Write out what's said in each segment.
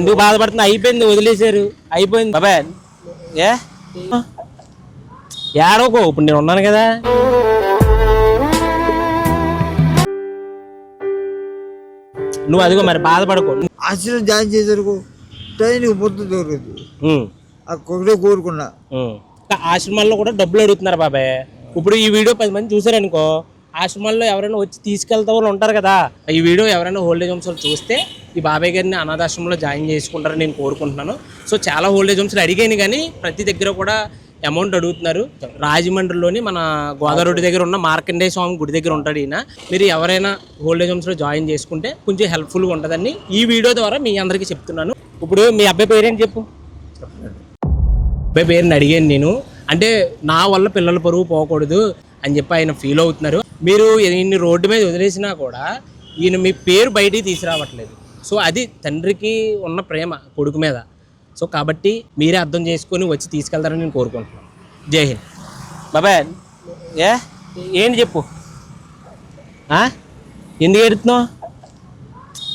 ఎందుకు బాధపడుతుంది అయిపోయింది వదిలేశారు. అయిపోయింది. బాబాయ్ ఏ? ఏడోకో ఇప్పుడు నేను ఉన్నాను కదా. నువ్వు అదిగో మరి బాధపడకు. ఆశ్రమం జాయిన్ చేసేందుకు ట్రైన్కి పొద్దు దొరకదు. కొడుకు కోరుకున్నా. ఆశ్రమాల్లో కూడా డబ్బులు అడుగుతున్నారు బాబాయ్. ఇప్పుడు ఈ వీడియో పది మంది చూసారనుకో ఆశ్రమాల్లో ఎవరైనా వచ్చి తీసుకెళ్తా వాళ్ళు ఉంటారు కదా. ఈ వీడియో ఎవరైనా హోల్డేజ్ హోమ్స్ వాళ్ళు చూస్తే ఈ బాబాయ్ గారిని అనాథాశ్రమంలో జాయిన్ చేసుకుంటారని నేను కోరుకుంటున్నాను. సో చాలా హోల్డేజ్ హోమ్స్లు అడిగాను కానీ ప్రతి దగ్గర కూడా అమౌంట్ అడుగుతున్నారు. రాజమండ్రిలోని మన గోదావరి దగ్గర ఉన్న మార్కండేయ స్వామి గుడి దగ్గర ఉంటాడు ఈయన. మీరు ఎవరైనా హోల్డేజ్ హోమ్స్లో జాయిన్ చేసుకుంటే కొంచెం హెల్ప్ఫుల్గా ఉంటుందని ఈ వీడియో ద్వారా మీ అందరికీ చెప్తున్నాను. ఇప్పుడు మీ అబ్బాయి పేరేంటి చెప్పు? అబ్బాయి పేరుని అడిగాను నేను. అంటే నా వల్ల పిల్లల పరువు పోకూడదు అని చెప్పి ఆయన ఫీల్ అవుతున్నారు. మీరు ఇన్ని రోడ్డు మీద వదిలేసినా కూడా ఈయన మీ పేరు బయటికి తీసుకురావట్లేదు. సో అది తండ్రికి ఉన్న ప్రేమ కొడుకు మీద. సో కాబట్టి మీరే అర్థం చేసుకొని వచ్చి తీసుకెళ్తారని నేను కోరుకుంటున్నాను. జై హింద్. బాబాయ్ ఏ? ఏంటి చెప్పు. ఎందుకు ఎడుతున్నావు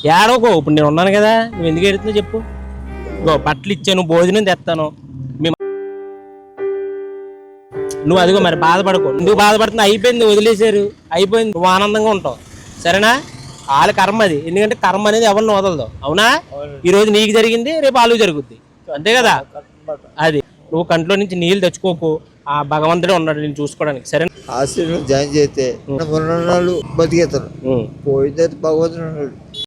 ఏడోకో ఇప్పుడు నేను ఉన్నాను కదా నువ్వు ఎందుకు ఎడుతున్నావు చెప్పు. బట్టలు ఇచ్చాను భోజనం తెస్తాను. నువ్వు అదిగో మరి బాధపడకు. నువ్వు బాధపడుతుంది అయిపోయింది వదిలేశారు. అయిపోయింది నువ్వు ఆనందంగా ఉంటావు. సరేనా? వాళ్ళ కర్మ అది. ఎందుకంటే కర్మ అనేది ఎవరిని వదలదు. అవునా? ఈ రోజు నీకు జరిగింది రేపు వాళ్ళు జరుగుద్ది. అంతే కదా? అది. నువ్వు కంట్లో నుంచి నీళ్ళు తెచ్చుకోకు. ఆ భగవంతుడే ఉన్నాడు నేను చూసుకోవడానికి. సరే ఆశ్రమంలో జాయిన్ చేస్తే పోయిన తర్వాత భగవంతుడు ఉన్నాడు.